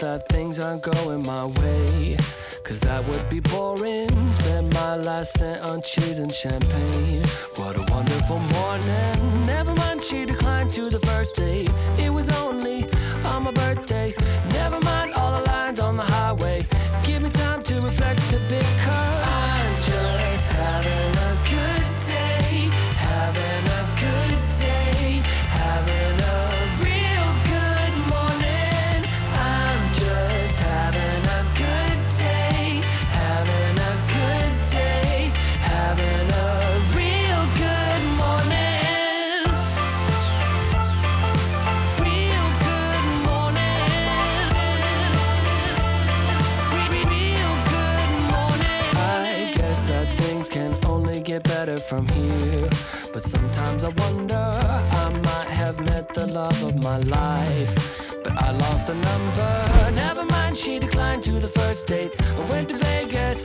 that things aren't going my way. Cause that would be boring. Spend my last cent on cheese and champagne. What a wonderful morning. Never mind, she declined to the first date. It was only on my birthday. Never mind all the lines on the highway. Give me time to reflect a bit, cause better from here. But sometimes I wonder, I might have met the love of my life. But I lost a number. Never mind, she declined to the first date. I went to Vegas